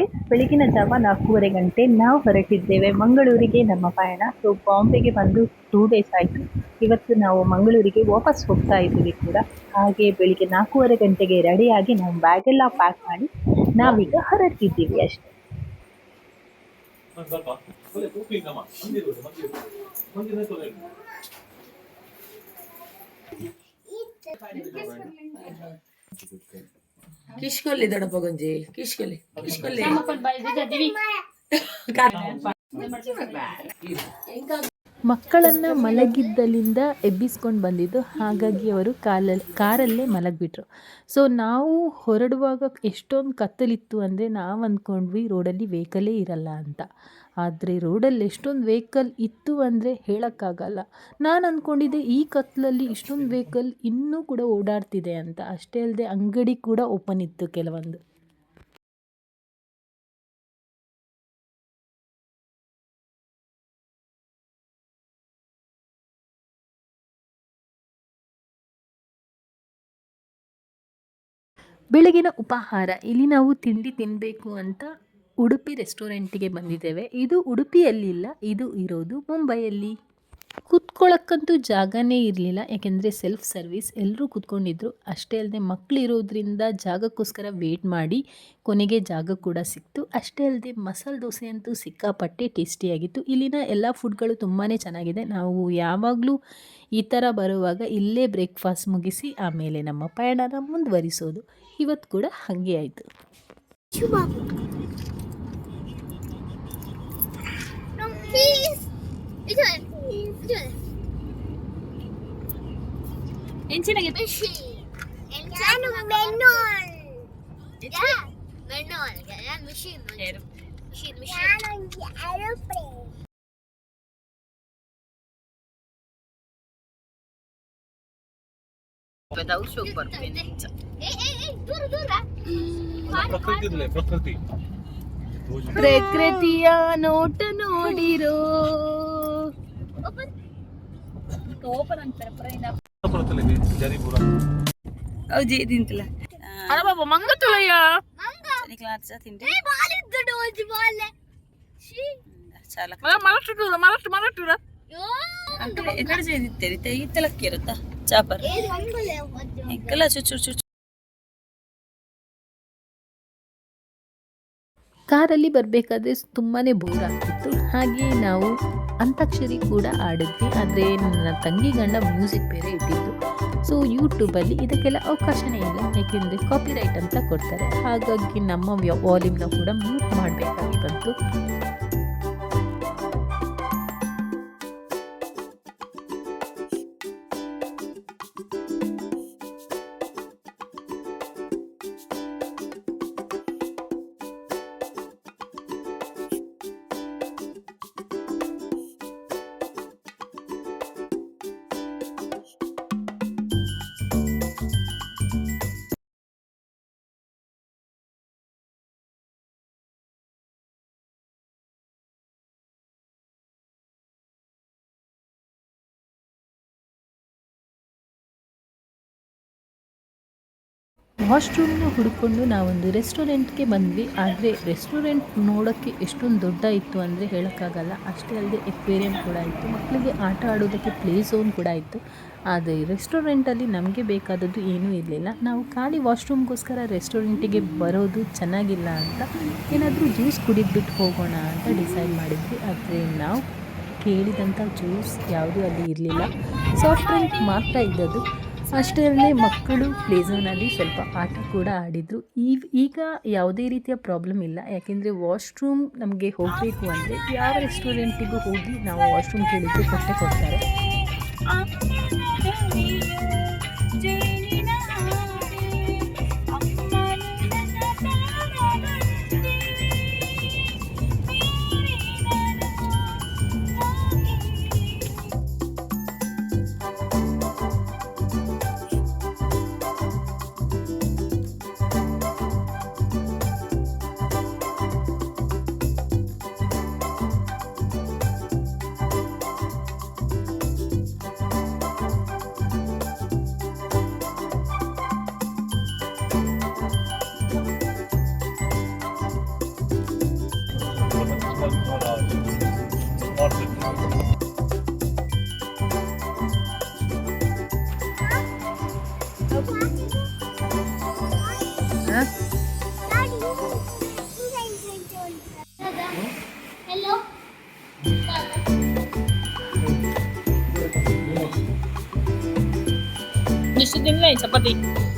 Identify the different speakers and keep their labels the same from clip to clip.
Speaker 1: ಗಾಯ್ ಬೆಳಗಿನ ಜಾವ ನಾಲ್ಕೂವರೆ ಗಂಟೆ ನಾವು ಹೊರಟಿದ್ದೇವೆ. ಮಂಗಳೂರಿಗೆ ನಮ್ಮ ಪಯಣ. ಸೊ ಬಾಂಬೆಗೆ ಬಂದು ಟೂ ಡೇಸ್ ಆಯಿತು. ಇವತ್ತು ನಾವು ಮಂಗಳೂರಿಗೆ ವಾಪಸ್ ಹೋಗ್ತಾ ಇದ್ದೀವಿ ಕೂಡ. ಹಾಗೆ ಬೆಳಿಗ್ಗೆ ನಾಲ್ಕೂವರೆ ಗಂಟೆಗೆ ರೆಡಿಯಾಗಿ ನಾವು ಬ್ಯಾಗೆಲ್ಲ ಪ್ಯಾಕ್ ಮಾಡಿ ನಾವೀಗ ಹೊರಟಿದ್ದೀವಿ ಅಷ್ಟೇ.
Speaker 2: ಕಿಶ್ಕೊಲ್ಲಿ ದೊಡ್ಡಪ್ಪ ಗಂಜಿ ಕಿಶ್ಕೊಲ್ಲಿ ಕಿಶ್ಕೊಲ್ಲಿ
Speaker 1: ಮಕ್ಕಳನ್ನು ಮಲಗಿದ್ದಲ್ಲಿಂದ ಎಬ್ಬಿಸ್ಕೊಂಡು ಬಂದಿದ್ದು, ಹಾಗಾಗಿ ಅವರು ಕಾಲಲ್ಲಿ ಕಾರಲ್ಲೇ ಮಲಗಿಬಿಟ್ರು. ಸೊ, ನಾವು ಹೊರಡುವಾಗ ಎಷ್ಟೊಂದು ಕತ್ತಲಿತ್ತು ಅಂದರೆ ನಾವು ಅಂದ್ಕೊಂಡ್ವಿ ರೋಡಲ್ಲಿ ವೆಹಿಕಲೇ ಇರಲ್ಲ ಅಂತ. ಆದರೆ ರೋಡಲ್ಲಿ ಎಷ್ಟೊಂದು ವೆಹಿಕಲ್ ಇತ್ತು ಅಂದರೆ ಹೇಳೋಕ್ಕಾಗಲ್ಲ. ನಾನು ಅಂದ್ಕೊಂಡಿದ್ದೆ ಈ ಕತ್ತಲಲ್ಲಿ ಇಷ್ಟೊಂದು ವೆಹಿಕಲ್ ಇನ್ನೂ ಕೂಡ ಓಡಾಡ್ತಿದೆ ಅಂತ. ಅಷ್ಟೇ ಅಲ್ಲದೆ ಅಂಗಡಿ ಕೂಡ ಓಪನ್ ಇತ್ತು ಕೆಲವೊಂದು. ಬೆಳಗಿನ ಉಪಹಾರ, ಇಲ್ಲಿ ನಾವು ತಿಂಡಿ ತಿನ್ನಬೇಕು ಅಂತ ಉಡುಪಿ ರೆಸ್ಟೋರೆಂಟಿಗೆ ಬಂದಿದ್ದೇವೆ. ಇದು ಉಡುಪಿಯಲ್ಲಿಲ್ಲ, ಇದು ಇರೋದು ಮುಂಬೈಯಲ್ಲಿ. ಕೂತ್ಕೊಳ್ಳೋಕ್ಕಂತೂ ಜಾಗನೇ ಇರಲಿಲ್ಲ. ಯಾಕೆಂದರೆ ಸೆಲ್ಫ್ ಸರ್ವಿಸ್ ಎಲ್ಲರೂ ಕೂತ್ಕೊಂಡಿದ್ರು. ಅಷ್ಟೇ ಅಲ್ಲದೆ ಮಕ್ಕಳಿರೋದ್ರಿಂದ ಜಾಗಕ್ಕೋಸ್ಕರ ವೇಟ್ ಮಾಡಿ, ಕೊನೆಗೆ ಜಾಗ ಕೂಡ ಸಿಕ್ತು. ಅಷ್ಟೇ ಅಲ್ಲದೆ ಮಸಾಲೆ ದೋಸೆ ಅಂತೂ ಸಿಕ್ಕಾಪಟ್ಟೆ ಟೇಸ್ಟಿಯಾಗಿತ್ತು ಇಲ್ಲಿನ ಎಲ್ಲ ಫುಡ್ಗಳು ತುಂಬಾ ಚೆನ್ನಾಗಿದೆ. ನಾವು ಯಾವಾಗಲೂ ಈ ಥರ ಬರುವಾಗ ಇಲ್ಲೇ ಬ್ರೇಕ್ಫಾಸ್ಟ್ ಮುಗಿಸಿ, ಆಮೇಲೆ ನಮ್ಮ ಪಯಣನ ಮುಂದುವರಿಸೋದು. ಇವತ್ತು ಕೂಡ ಹಾಗೆ ಆಯಿತು.
Speaker 3: Please. Ito.
Speaker 4: ಎಂಚಿನಾಗೆ
Speaker 3: Machine. Yan ang menon. Yan. Menon. Yan, machine. Machine, machine. Yan ang aeroplane. Eh, eh, eh, dura, dura.
Speaker 5: ಪ್ರಕೃತಿ ಪ್ರಕೃತಿ
Speaker 1: ಪ್ರಕೃತಿಯ ನೋಟ ನೋಡಿರೋ
Speaker 3: Open.
Speaker 4: ಓಪನ್ ಅಂತಾರೆ ಪ್ರೈನ
Speaker 5: ಕೊಡುತ್ತಲ್ಲ ಜರಿಪುರ
Speaker 2: ಹೌದು ಇದಿಂತಲ್ಲ
Speaker 4: ಅರೆ ಬಾಬಾ ಮಂಗ ತುಳಯ್ಯ
Speaker 3: Mangga.
Speaker 2: ಕ್ಲಾಸ್ ತಿಂಡಿ
Speaker 3: Eh, balik the dodge ball. See?
Speaker 2: ಚಾಲ
Speaker 4: ಮಲಟುರ ಮಲಟು ಮಲಟುರ
Speaker 3: Yo.
Speaker 2: Uncle ಎಕಡೆ ಸೇದಿತ್ತೇರಿ ಇತ್ತಲಕ್ಕೆ ಇರುತ್ತಾ ಚಾಪರ್
Speaker 3: Eh, manggale.
Speaker 2: ಎಂಕಲ್ಲ ಚುಚ್ಚು ಚುಚ್ಚು
Speaker 1: ಕಾರಲ್ಲಿ ಬರಬೇಕಾದ್ರೆ ತುಂಬಾ ಬೋರ್ ಆಗ್ತಿತ್ತು. ಹಾಗೆ ನಾವು ಅಂತಾಕ್ಷರಿ ಕೂಡ ಆಡಿದ್ವಿ. ಆದರೆ ನನ್ನ ತಂಗಿ ಗಂಡ ಮ್ಯೂಸಿಕ್ ಬೇರೆ ಇಟ್ಟಿತ್ತು ಸೊ ಯೂಟ್ಯೂಬಲ್ಲಿ ಇದಕ್ಕೆಲ್ಲ ಅವಕಾಶನೇ ಇಲ್ಲ. ಯಾಕೆಂದರೆ ಕಾಪಿರೈಟ್ ಅಂತ ಕೊಡ್ತಾರೆ. ಹಾಗಾಗಿ ನಮ್ಮ ವಾಲ್ಯೂಮ್ನ ಕೂಡ ಮ್ಯೂಟ್ ಮಾಡಬೇಕಾಗಿ ಬಂತು. ವಾಶ್ರೂಮ್ನ ಹುಡುಕೊಂಡು ನಾವೊಂದು ರೆಸ್ಟೋರೆಂಟ್ಗೆ ಬಂದ್ವಿ. ಆದರೆ ರೆಸ್ಟೋರೆಂಟ್ ನೋಡೋಕ್ಕೆ ಎಷ್ಟೊಂದು ದೊಡ್ಡ ಇತ್ತು ಅಂದರೆ ಹೇಳೋಕ್ಕಾಗಲ್ಲ. ಅಷ್ಟೇ ಅಲ್ಲದೆ ಎಕ್ವೇರಿಯಂ ಕೂಡ ಇತ್ತು. ಮಕ್ಕಳಿಗೆ ಆಟ ಆಡೋದಕ್ಕೆ ಪ್ಲೇ ಝೋನ್ ಕೂಡ ಇತ್ತು. ಆದರೆ ರೆಸ್ಟೋರೆಂಟಲ್ಲಿ ನಮಗೆ ಬೇಕಾದದ್ದು ಏನೂ ಇರಲಿಲ್ಲ. ನಾವು ಖಾಲಿ ವಾಶ್ರೂಮ್ಗೋಸ್ಕರ ರೆಸ್ಟೋರೆಂಟಿಗೆ ಬರೋದು ಚೆನ್ನಾಗಿಲ್ಲ ಅಂತ ಏನಾದರೂ ಜ್ಯೂಸ್ ಕುಡಿದ್ಬಿಟ್ಟು ಹೋಗೋಣ ಅಂತ ಡಿಸೈಡ್ ಮಾಡಿದ್ವಿ. ಆದರೆ ನಾವು ಕೇಳಿದಂಥ ಜ್ಯೂಸ್ ಯಾವುದೂ ಅಲ್ಲಿ ಇರಲಿಲ್ಲ. ಸಾಫ್ಟ್ ಡ್ರಿಂಕ್ ಮಾತ್ರ ಇದ್ದದ್ದು. ಅಷ್ಟೇ ಅಲ್ಲದೆ ಮಕ್ಕಳು ಪ್ಲೇಝೋನಲ್ಲಿ ಸ್ವಲ್ಪ ಆಟ ಕೂಡ ಆಡಿದರು. ಈ ಈಗ ಯಾವುದೇ ರೀತಿಯ ಪ್ರಾಬ್ಲಮ್ ಇಲ್ಲ. ಯಾಕೆಂದರೆ ವಾಶ್ರೂಮ್ ನಮಗೆ ಹೋಗಬೇಕು ಅಂದರೆ ಯಾವ ರೆಸ್ಟೋರೆಂಟಿಗೂ ಹೋಗಿ ನಾವು ವಾಶ್ರೂಮ್ ಕೇಳಿದ್ದು ಕೊಟ್ಟೆ ಕೊಡ್ತಾರೆ.
Speaker 3: Gusto
Speaker 4: din lang, sapati.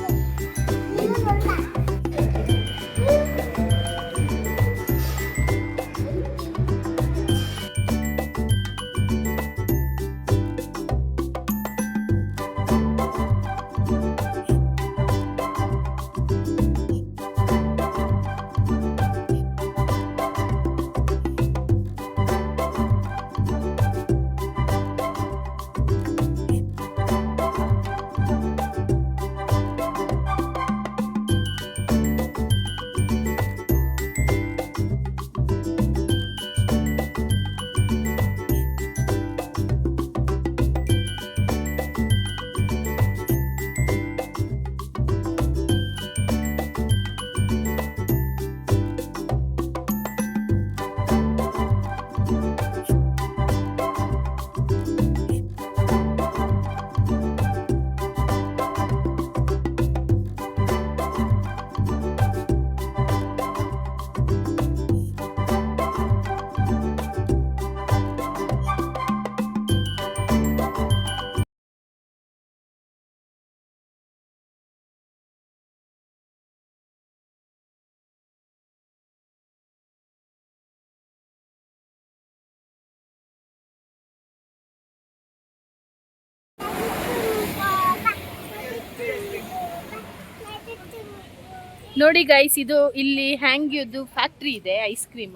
Speaker 4: ನೋಡಿ ಗೈಸ್ ಇದು ಇಲ್ಲಿ ಹ್ಯಾಂಗ್ಯದ್ದು ಫ್ಯಾಕ್ಟ್ರಿ ಇದೆ ಐಸ್ ಕ್ರೀಮ್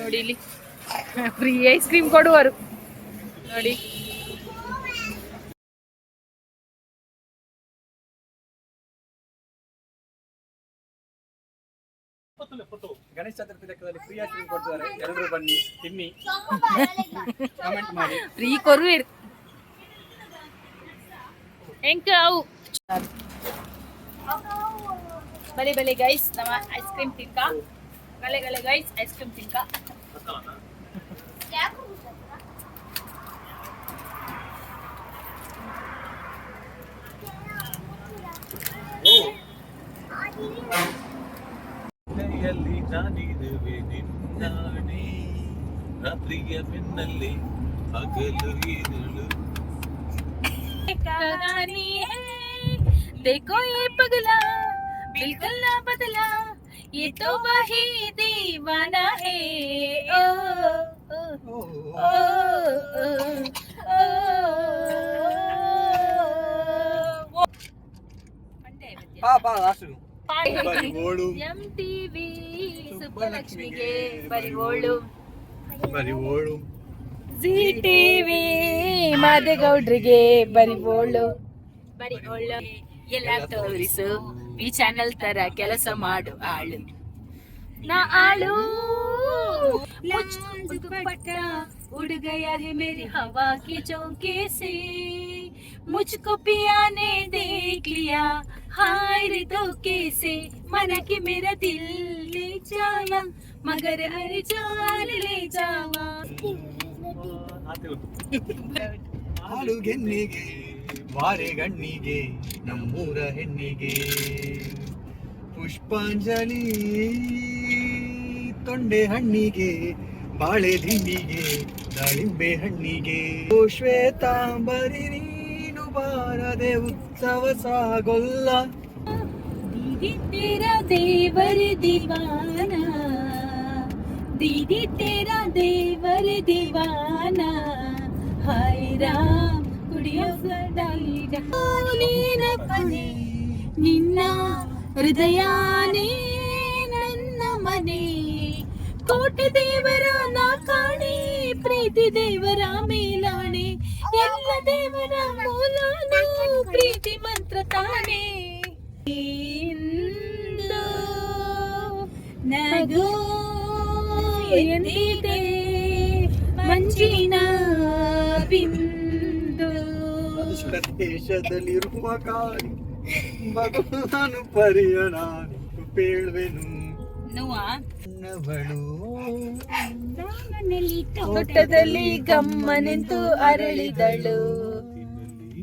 Speaker 4: ನೋಡಿ ಇಲ್ಲಿ. ಫ್ರೀ ಐಸ್ ಕ್ರೀಮ್ ಕೊಡುವರು. ನೋಡಿ.
Speaker 6: ಗಣೇಶ ಚತುರ್ಥಿ ಲೆಕ್ಕದಲ್ಲಿ ಫ್ರೀ ಐಸ್ ಕ್ರೀಮ್ ಕೊಡ್ತಿದ್ದಾರೆ. ಎಲ್ಲರೂ ಬನ್ನಿ ತಿನ್ನಿ. ಕಮೆಂಟ್ ಮಾಡಿ.
Speaker 4: ಫ್ರೀ ಕೊರು ಎಂಕ ಅವು ಬಲೆ ಬಲೆ ಗೈಸ್ ನಮ್ಮ ಐಸ್ ಕ್ರೀಮ್ ತಿನ್ಕ ಬಲೆ ಬಲೆ ಗೈಸ್ ಐಸ್ ಕ್ರೀಮ್ ತಿನ್ಕ
Speaker 5: ನಾನಿರುವೆ ನಿನ್ನಾಣಿ ರಾತ್ರಿಯ ಬೆನ್ನಲ್ಲಿ ಹಗಲು
Speaker 4: ಇರುಳು देखो ये पगला बिल्कुल ना बदला ये तो वही दीवाना है ओ ओ ओ ओ ओ
Speaker 6: ಬಾ ಬಾ ಲಾಸ್ಟು ಬರಿ ಓಡು
Speaker 4: ಎಂ ಟಿವಿ ಸುಬ್ಬಲಕ್ಷ್ಮಿಗೆ ಬರಿ ಓಳು
Speaker 6: ಬರಿ ಓಡು
Speaker 4: ಜಿ ಟಿವಿ ಮಾದೇಗೌಡ್ರಿಗೆ ಬರಿ ಓಳು ಬರಿ ಓಳು ಎಲ್ಲ ತೋರಿಸು ಈ ಚಾನೆಲ್ ತರ ಕೆಲಸ ಮಾಡು ಆಳು ನಾ ಆಳು मुझको दुपट्टा उड़ गया है मेरी हवा की झोंके से मुझको पिया ने देख लिया हाय रे धोखे से मना कि मेरा दिल ले जाया मगर हर जान ले जावा
Speaker 6: ವಾರೆಗಣ್ಣಿಗೆ ನಮ್ಮೂರ ಹೆಣ್ಣಿಗೆ. ಪುಷ್ಪಾಂಜಲಿ, ತೊಂಡೆ ಹಣ್ಣಿಗೆ, ಬಾಳೆ ದಿಂಡಿಗೆ ದಾಳಿಂಬೆ ಹಣ್ಣಿಗೆ. ಶ್ವೇತಾಂಬರಿ, ನೀನು ಬಾರದೆ ಉತ್ಸವ ಸಾಗೊಲ್ಲ.
Speaker 4: ದೀದಿತ್ತೆರ ದೇವರ ದಿವಾನ. ದೀದಿತ್ತೆರ ದೇವರ ದಿವಾನ. ಹೈರಾ ನಿನ್ನ ಹೃದಯಾನೇ ನನ್ನ ಮನೆ ಕೋಟೆ ದೇವರ ನಾ ಕಾಣೆ ಪ್ರೀತಿ ದೇವರ ಮೇಲಾಣೆ ಎಲ್ಲ ದೇವರ ಮೂಲಾನು ಪ್ರೀತಿ ಮಂತ್ರ ತಾನೆ ನಗೋ ಎಂದಿದೆ ಮಂಜಿನ ಬಿಂದು
Speaker 6: ದೇಶದಲ್ಲಿರುವ ಕಾರಿ ಭಗವಾನು ಪರಿಯ ನಾನು ಪೇಳುವೆನು.
Speaker 4: ನೋವಾ?
Speaker 7: ತೋಟದಲ್ಲಿ ಗಮ್ಮನೆಂತು ಅರಳಿದಳು.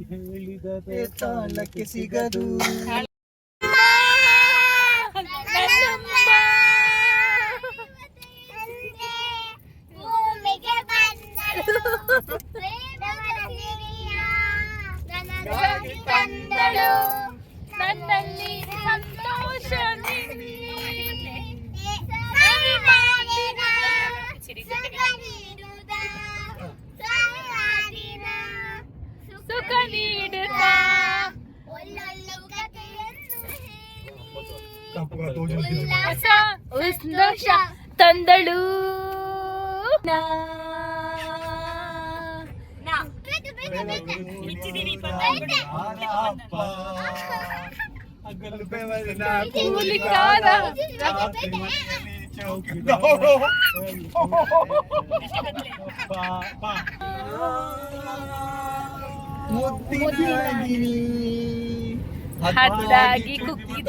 Speaker 5: ಹೇಳಿದರೆ
Speaker 6: ತಾಲಕ್ಕೆ ಸಿಗದು.
Speaker 3: ಬೇಗ, ಬೇಗ, ಬೇಗ.
Speaker 5: ಹಗಲು
Speaker 7: ಕೂಲಿಕಾರ. ಹದ್ದಾಗಿ ಕುಕ್ಕಿದ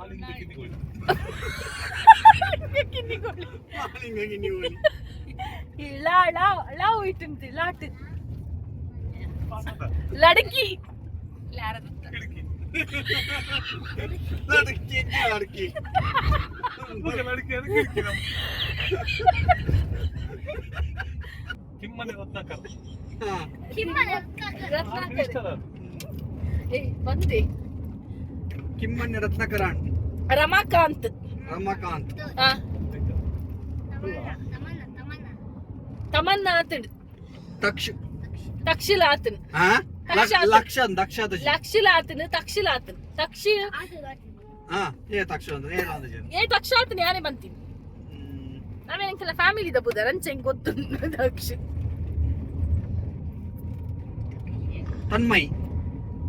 Speaker 5: ಮಾಲಿಂಗ ಕಿನ್ನಿಗೋಳಿ.
Speaker 7: ಲಾ ಲಾ ಲಾ ಹೋಯ್ತಂತೆ ಲಾಟ್ ಲಡಕಿ
Speaker 5: ಮುಖ ಲಡ್ಕಿ ಅದಕ್ಕೆ ಇರ್ಕಿ ನಾವು. ಕಿಮ್ಮನೆ ರತ್ನಾಕರ್
Speaker 3: ಕಿಮ್ಮನೆ
Speaker 5: ಇಷ್ಟಲ್ಲ ಅದು.
Speaker 7: ಏ ಬಂದೆ
Speaker 6: ಕಿಮ್ಮಣ್ಣ ರತ್ನಕರಾಣ್
Speaker 7: ರಮಾಕಾಂತ್.
Speaker 6: ರಮಾಕಾಂತ್.
Speaker 7: ಆ,
Speaker 3: ತಮನ್ನ
Speaker 7: ಆತನ್.
Speaker 6: ತಕ್ಷ.
Speaker 7: ತಕ್ಷಿಲ ಆತನ್
Speaker 6: ಲಕ್ಷ ದಕ್ಷ
Speaker 7: ಲಕ್ಷಿಲ ಆತನ್ ತಕ್ಷಿಲ ಆತನ್ ತಕ್ಷಿ
Speaker 6: ಹಾ ಏ ತಕ್ಷ ಅಂದ್ರೆ ಏನು ಅಂದ ಜನ
Speaker 7: ಏ ತಕ್ಷ ಆತನ್ ಯಾರೇ ಬಂತೀನಿ ನಾವೇನಕ್ಕೆಲ್ಲ ಫ್ಯಾಮಿಲಿ ದಬ್ಬುದ ರಂಚೆಂಗ್ ಗೊತ್ತು. ದಕ್ಷ
Speaker 6: ತನ್ಮಯಿ.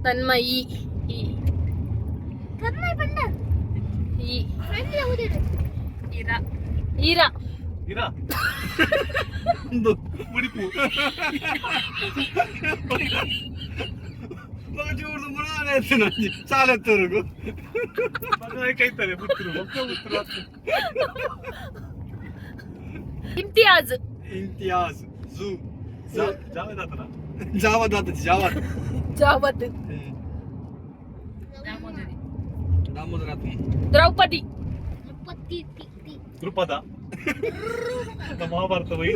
Speaker 7: ತನ್ಮಯಿ. ಈರಾ. ಈರಾ.
Speaker 5: ಇರಾ
Speaker 6: ಒಂದು
Speaker 5: ಮುಡಿಪು
Speaker 6: ಚೂರು ಮುಳಾನೆ ಎತ್ತು ನಂಜಿ ಸಾಲೆತ್ತವರೆಗೂ
Speaker 5: ಮಗ ಕೈತಾರೆ.
Speaker 7: ಇಮ್ತಿಯಾಜ್.
Speaker 6: ಝೂ.
Speaker 5: ಜಾವೇದ್ ಆತನ
Speaker 6: ಜಾವದಾತ ಜಾವದ್.
Speaker 7: ಜಾವದ್
Speaker 6: ದಾಮೋದರಾತ್ಮ
Speaker 7: ದ್ರೌಪದಿ
Speaker 3: ಪತ್ತಿ ತಿ ತಿ
Speaker 5: ದೃಪದ ನಮ್ಮ ಮಹಾಭಾರತ ಬೈ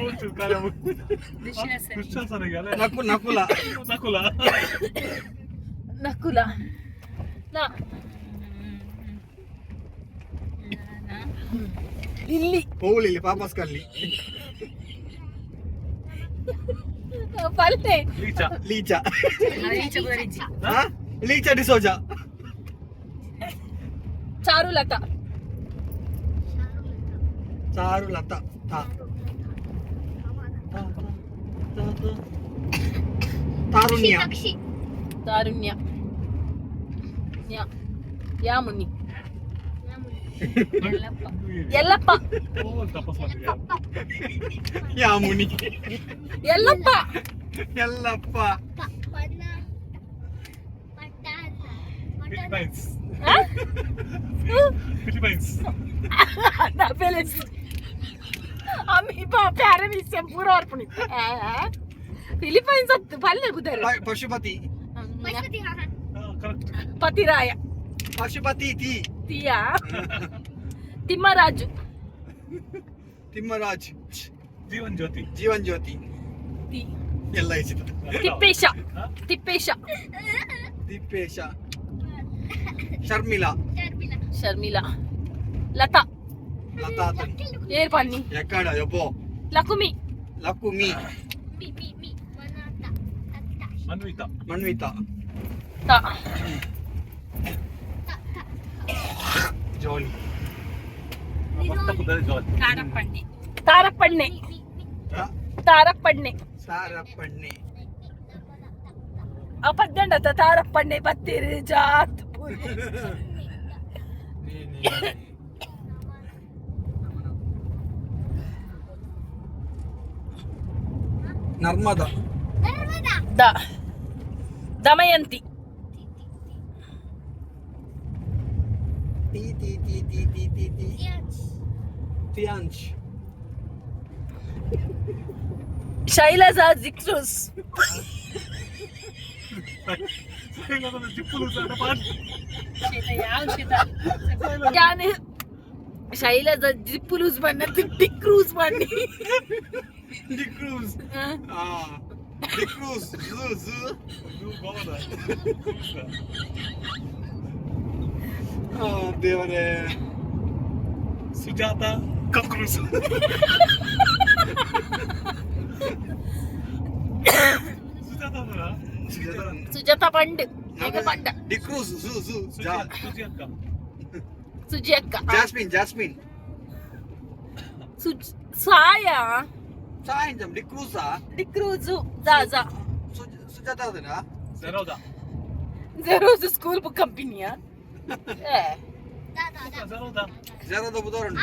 Speaker 5: ಒಂಚೂರು ಕಾರ್ಯ ಮುಗ್ದು. ದುಶ್ಯಾಸನಿಗೆ ಅಲ್ಲ
Speaker 6: ನಕು ನಕುಲ
Speaker 5: ನಕುಲ
Speaker 7: ನಕುಲ ನಾ ಇಲ್ಲಿ
Speaker 6: ಪೌಲಿಲಿ ಪಾಪಸ್ ಕಲ್ಲಿ
Speaker 7: ಪಲ್ಲೆ
Speaker 5: ಲೀಚ
Speaker 6: ಲೀಚಾ ಹಾ ಲೀಚಾ ಡಿಸೋಜಾ
Speaker 7: ಚಾರುಲತಾ
Speaker 6: ಚಾರು ಲತಾ ತಾ ತಾರುಣ್ಯ
Speaker 3: ತಕ್ಷಿ
Speaker 7: ತಾರುಣ್ಯ ಯಾ ಯಾಮುನಿ ಎಲ್ಲಪ್ಪ
Speaker 5: ಓ ತಪಸ್ ಮಾಡಿದ್ಯಾ
Speaker 6: ಯಾಮುನಿ
Speaker 7: ಎಲ್ಲಪ್ಪ
Speaker 6: ಎಲ್ಲಪ್ಪ
Speaker 5: ಫಿಲಿಪೈನ್ಸ್
Speaker 7: ಆ?
Speaker 5: Philippines
Speaker 7: Na Feliz. Ami pa ಪ್ಯಾರೆ ವಿಷಯ ಪೂರ ಅರ್ಪಣಿ ಫಿಲಿಪೈನ್ಸ್ ಹತ್ತು ಪಲ್ಲೆ ಬುದರ್
Speaker 6: ಪ- ಪಶುಪತಿ
Speaker 3: ಪಶುಪತಿ ಹಾ ಹಾ
Speaker 5: ಕರೆಕ್ಟ್
Speaker 7: ಪತಿರಾಯ
Speaker 6: ಪಶುಪತಿ ತಿ
Speaker 7: ತಿಯಾ ತಿಮ್ಮರಾಜು
Speaker 6: ತಿಮ್ಮರಾಜ್
Speaker 5: ಜೀವನ್ ಜ್ಯೋತಿ
Speaker 6: ಜೀವನ್ ಜ್ಯೋತಿ
Speaker 7: ತಿ
Speaker 6: ಎಲ್ಲ ಹೆಸರು
Speaker 7: ತಿಪ್ಪೇಶ ತಿಪ್ಪೇಶ
Speaker 6: ದೀಪೇಶ ಶರ್ಮಿಳಾ
Speaker 3: ಶರ್ಮಿಳ
Speaker 7: ಶರ್ಮಿಳಾ ಲತಾ
Speaker 6: ಲತಾತನ್
Speaker 7: ಏರ್ ಪನ್ನಿ
Speaker 6: ಎಕ್ಕಡ ಯಬ್ಬೋ.
Speaker 7: ಲಕುಮಿ.
Speaker 6: ಲಕುಮಿ.
Speaker 3: ಮಿ ಮನಾತ ಅತ್ತ.
Speaker 5: ಮನ್ವಿತ.
Speaker 6: ಮನ್ವಿತಾ.
Speaker 7: ತ.
Speaker 6: ಜಾಲಿ.
Speaker 5: ಪಕ್ಕ ಪಕ್ಕದಲ್ಲಿ ಜಾಲಿ
Speaker 4: ಕಾರಪ್ಪಣ್ಣೆ
Speaker 7: ತಾರಪ್ಪಣ್ಣೆ ತಾರಪ್ಪಣ್ಣೆ
Speaker 6: ಸಾರಪ್ಪಣ್ಣೆ
Speaker 7: ಅಪದ್ದಂಡ ತಾರಪ್ಪಣ್ಣೆ ಬತ್ತೀರಿ ಜಾತ್ నర్మద ద
Speaker 6: దమయంతి టీ టీ టీ టీ
Speaker 5: టీ టీ
Speaker 6: టీ తియాంచ్
Speaker 5: శైలజ జిక్సూస్ त्याने शाईला
Speaker 7: जिप्पूलूज बांधणार ती डिक्रूज
Speaker 6: बांधली डिक्रूज डिक्रूज देवा
Speaker 5: रे सुजाता
Speaker 7: कंक्रूज సుజాత
Speaker 6: పండు పండు
Speaker 7: డిక్రూజ్ సుజక్క
Speaker 6: జాస్మిన్ జాస్మిన్
Speaker 7: సాయ సాయంత్రం డిక్రూజా
Speaker 6: డిక్రూజు జాజా సుజాత
Speaker 5: అదేనా
Speaker 7: జెరోదా జెరోజు స్కూల్ బుక్ కంపెనీయా
Speaker 5: ఏ
Speaker 6: జెరోదా జెరోదా
Speaker 3: బుదరండు